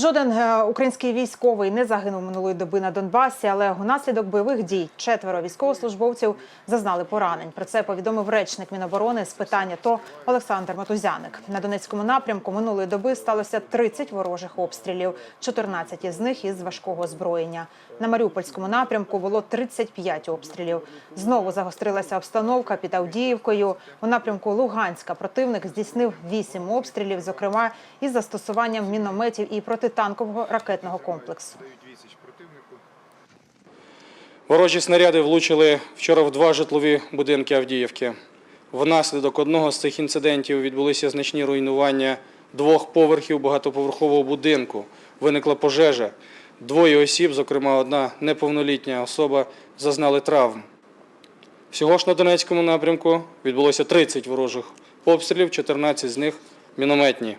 Жоден е, український військовий не загинув минулої доби на Донбасі, але унаслідок бойових дій четверо військовослужбовців зазнали поранень. Про це повідомив речник Міноборони з питання ТО Олександр Матузяник. На Донецькому напрямку минулої доби сталося 30 ворожих обстрілів, 14 із них із важкого озброєння. На Маріупольському напрямку було 35 обстрілів. Знову загострилася обстановка під Авдіївкою. У напрямку Луганська противник здійснив 8 обстрілів, зокрема із застосуванням мінометів і протитанкового ракетного комплексу. Ворожі снаряди влучили вчора в два житлові будинки Авдіївки. Внаслідок одного з цих інцидентів відбулися значні руйнування двох поверхів багатоповерхового будинку. Виникла пожежа. Двоє осіб, зокрема одна неповнолітня особа, зазнали травм. Всього ж на Донецькому напрямку відбулося 30 ворожих обстрілів, 14 з них мінометні.